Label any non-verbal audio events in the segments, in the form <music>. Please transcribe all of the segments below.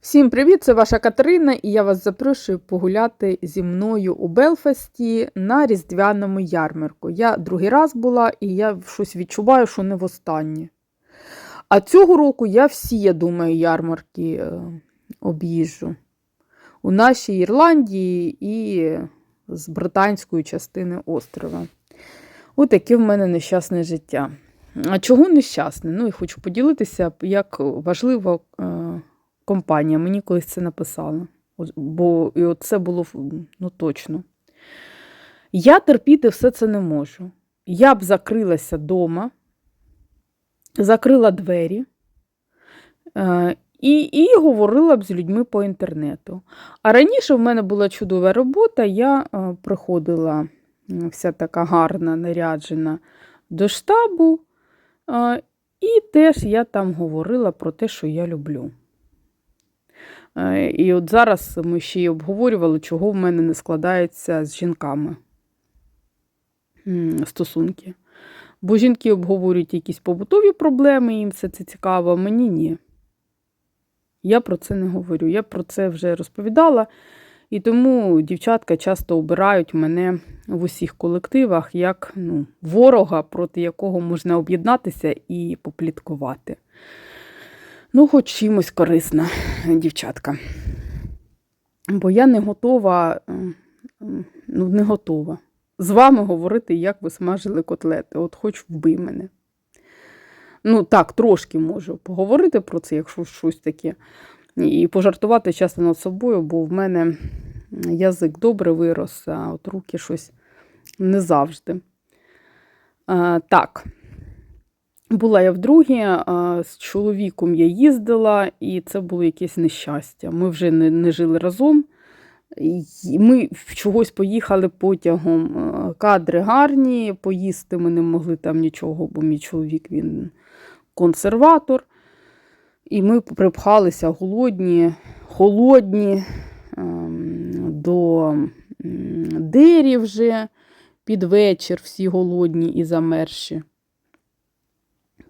Всім привіт! Це ваша Катерина, і я вас запрошую погуляти зі мною у Белфасті на різдвяному ярмарку. Я другий раз була і я щось відчуваю, що не востаннє. А цього року я всі, я думаю, ярмарки е, об'їжджу. У нашій Ірландії і з британської частини острова. Отаке в мене нещасне життя. А чого нещасне? Ну і хочу поділитися, як важливо. Компанія. Мені колись це написала. Бо і це було ну, точно. Я терпіти все це не можу. Я б закрилася вдома, закрила двері е, і, і говорила б з людьми по інтернету. А раніше в мене була чудова робота, я е, приходила вся така гарна, наряджена до штабу, е, і теж я там говорила про те, що я люблю. Е, І от зараз ми ще й обговорювали, чого в мене не складається з жінками стосунки. Бо жінки обговорюють якісь побутові проблеми, їм все це цікаво, а мені ні. Я про це не говорю. Я про це вже розповідала. І тому дівчатка часто обирають мене в усіх колективах як ну, ворога, проти якого можна об'єднатися і попліткувати. Ну, хоч чимось корисна дівчатка. Бо я не готова, м, м, ну, не готова з вами говорити, як ви смажили котлети. От хоч вбий мене. Ну, так, трошки можу поговорити про це, якщо щось таке. І пожартувати часто над собою, бо в мене язик добре вирос, а от руки щось не завжди. А, так. Була я вдруге, з чоловіком я їздила, і це було якесь нещастя. Ми вже не, не жили разом. Ми чогось поїхали потягом. Кадри гарні, поїсти ми не могли там нічого, бо мій чоловік він консерватор. І ми припхалися голодні, холодні ем, до м, дері вже під вечір, всі голодні і замерші.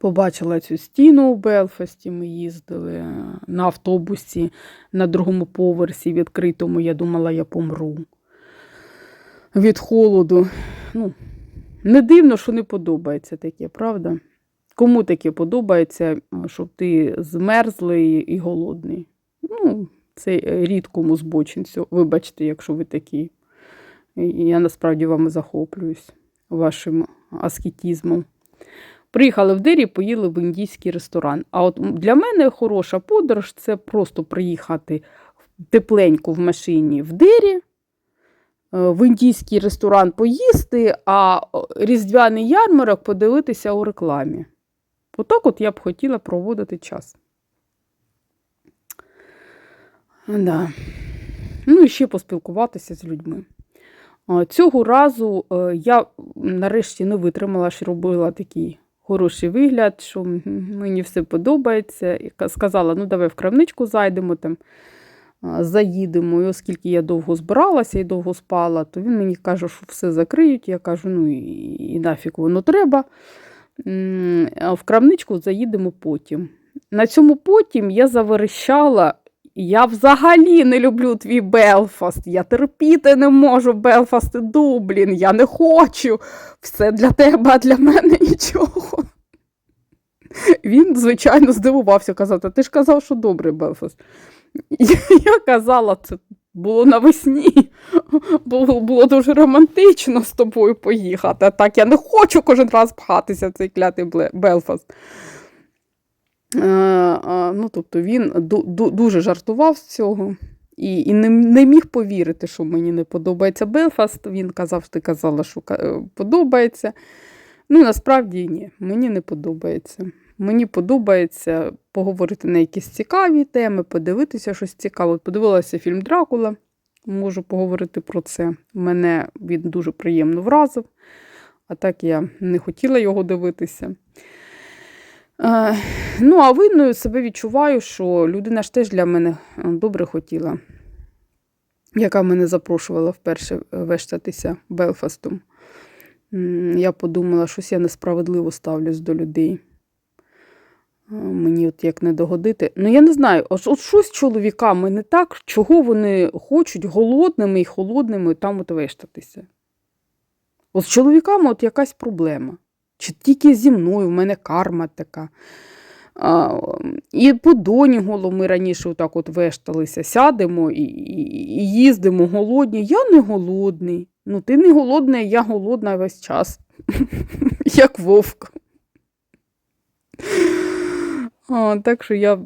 Побачила цю стіну у Белфасті. Ми їздили на автобусі на другому поверсі відкритому. Я думала, я помру від холоду. Ну, не дивно, що не подобається таке, правда? Кому таке подобається, щоб ти змерзлий і голодний? Ну, це рідкому збочинцю. Вибачте, якщо ви такі. Я насправді вами захоплююсь вашим аскетізмом. Приїхали в Дері, поїли в індійський ресторан. А от для мене хороша подорож це просто приїхати тепленько в машині в Дері, е, в індійський ресторан поїсти, а різдвяний ярмарок подивитися у рекламі. Отак от я б хотіла проводити час. Да. Ну і ще поспілкуватися з людьми. Цього разу е, я нарешті не витримала, що робила такий хороший вигляд, що мені все подобається. І сказала, ну давай в крамничку зайдемо, там, заїдемо. І оскільки я довго збиралася і довго спала, то він мені каже, що все закриють. Я кажу, ну і, і нафіг воно треба. В крамничку заїдемо потім. На цьому потім я заверещала. Я взагалі не люблю твій Белфаст. Я терпіти не можу Белфаст і Дублін. Я не хочу. Все для тебе, а для мене нічого. Він, звичайно, здивувався, казав, «Та ти ж казав, що добрий Белфаст. Я, казала, це було навесні. Було, було дуже романтично з тобою поїхати. Так я не хочу кожен раз пхатися в цей клятий Белфаст. Е, е, ну, тобто він ду- ду- дуже жартував з цього і, і не, не міг повірити, що мені не подобається Белфаст. Він казав, ти казала, що е, подобається. Ну, насправді ні, мені не подобається. Мені подобається поговорити на якісь цікаві теми, подивитися щось цікаве. Подивилася фільм Дракула, можу поговорити про це. Мене він дуже приємно вразив, а так я не хотіла його дивитися. Ну, а винною себе відчуваю, що людина ж теж для мене е, добре хотіла, яка мене запрошувала вперше е, вештатися Белфастом. Я подумала, щось я несправедливо ставлюсь до людей. Мені от як не догодити. Ну, я не знаю, от, от щось з чоловіками не так, чого вони хочуть голодними і холодними там от вештатися. От з чоловіками от якась проблема. Чи тільки зі мною, в мене карма така. А, і по доні голо ми раніше отак от вешталися, сядемо і, і, і їздимо голодні. Я не голодний. Ну, ти не голодний, я голодна весь час. <laughs> Як вовк. Так що я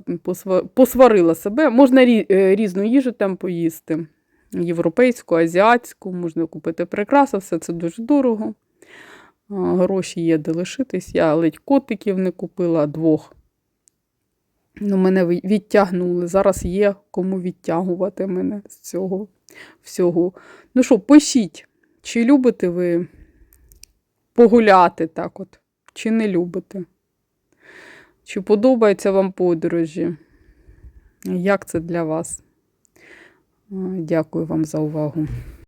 посварила себе. Можна е, різну їжу там поїсти. Європейську, азіатську, можна купити прикраси, все це дуже дорого. Гроші є де лишитись. Я ледь котиків не купила двох. Ну, мене відтягнули. Зараз є кому відтягувати мене з цього всього. Ну що, пишіть, чи любите ви погуляти так от, чи не любите? Чи подобаються вам подорожі? Як це для вас? Дякую вам за увагу.